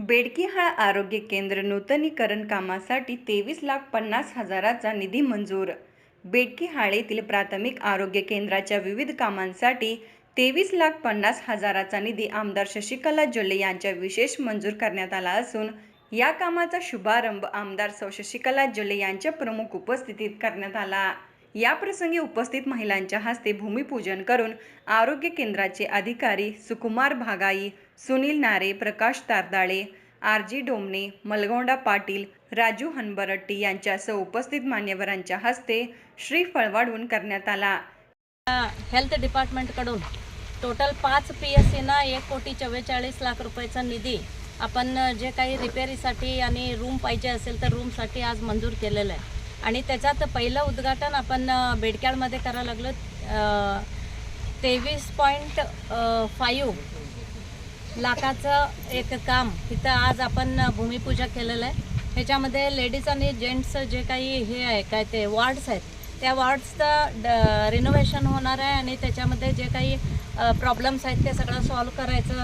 बेडकीहाळ आरोग्य केंद्र नूतनीकरण कामासाठी तेवीस लाख पन्नास हजाराचा निधी मंजूर. बेडकीहाळ येथील प्राथमिक आरोग्य केंद्राच्या विविध कामांसाठी तेवीस लाख पन्नास हजाराचा निधी आमदार शशिकला जोले यांच्या विशेष मंजूर करण्यात आला असून या कामाचा शुभारंभ आमदार सौ शशिकला जोले यांच्या प्रमुख उपस्थितीत करण्यात आला. याप्रसंगी उपस्थित महिलांच्या हस्ते भूमिपूजन करून आरोग्य केंद्राचे अधिकारी सुकुमार भागाई सुनील नारे प्रकाश तारदाळे आर जी डोमणे मलगोंडा पाटील राजू हनबरट्टी यांच्यासह उपस्थित मान्यवरांच्या हस्ते श्रीफळ वाढवून करण्यात आला. हेल्थ डिपार्टमेंटकडून टोटल पाच पी एस सीना एक कोटी चव्वेचाळीस लाख रुपयाचा निधी आपण जे काही रिपेरीसाठी आणि रूम पाहिजे असेल तर रूमसाठी आज मंजूर केलेलं आहे. आणि त्याच्यात पहिलं उद्घाटन आपण बेडक्याळमध्ये करायला लागलो. तेवीस पॉईंट फाईव्ह लाखाचं एक काम इथं आज आपण भूमिपूजा केलेलं आहे. ह्याच्यामध्ये लेडीज आणि जेंट्स जे काही हे आहे काय ते वॉर्ड्स आहेत त्या वॉर्ड्सचं ड रिनोव्हेशन होणार आहे आणि त्याच्यामध्ये जे काही प्रॉब्लेम्स आहेत ते सगळं सॉल्व करायचं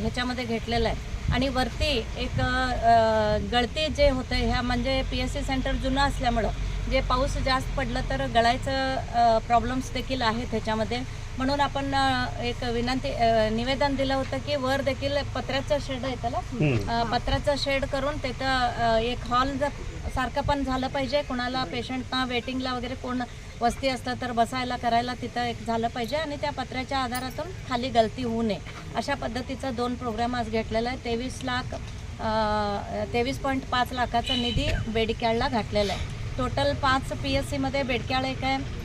ह्याच्यामध्ये घेतलेलं आहे. आणि वरती एक गळती जे होतं ह्या म्हणजे पी एस सी सेंटर जुनं असल्यामुळं जे पाऊस जास्त पडलं तर गळायचं प्रॉब्लेम्स देखील आहेत ह्याच्यामध्ये. म्हणून आपण एक विनंती निवेदन दिलं होतं की वर देखील पत्र्याचं शेड आहे त्याला. पत्र्याचं शेड करून तिथं एक हॉल सारखं पण झालं पाहिजे. कोणाला पेशंटना वेटिंगला वगैरे कोण वस्ती असतं तर बसायला करायला तिथं एक झालं पाहिजे आणि त्या पत्र्याच्या आधारातून खाली गलती होऊ नये. अशा पद्धतीचा दोन प्रोग्राम आज घेतलेला आहे. तेवीस लाख तेवीस पॉईंट पाच लाखाचा निधी बेडक्याळला घातलेला आहे. टोटल पाच पी एस सीमध्ये बेडक्याळ एक आहे.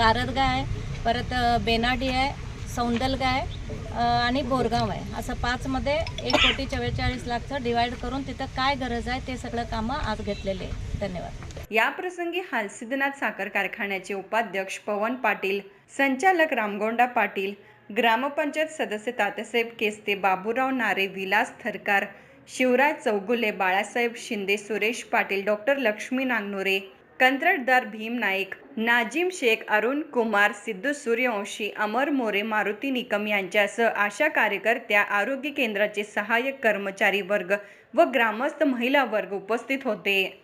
कारदगा आहे परत बेनाडी आहे सौंदलगा आहे आणि बोरगाव आहे. असं पाचमध्ये एक कोटी चव्वेचाळीस लाखचं डिवाईड करून तिथं काय गरज आहे ते सगळं कामं आज घेतलेले आहे धन्यवाद. याप्रसंगी हालसिद्धनाथ साखर कारखान्याचे उपाध्यक्ष पवन पाटील संचालक रामगोंडा पाटील ग्रामपंचायत सदस्य तात्यासाहेब केस्ते बाबूराव नारे विलास थरकार शिवराज चौगुले बाळासाहेब शिंदे सुरेश पाटील डॉक्टर लक्ष्मी नांगनोरे कंत्राटदार भीम नाईक नाजिम शेख अरुण कुमार सिद्धू सूर्यवंशी अमर मोरे मारुती निकम यांच्यासह आशा कार्यकर्त्या आरोग्य केंद्राचे सहाय्यक कर्मचारी वर्ग व ग्रामस्थ महिला वर्ग उपस्थित होते.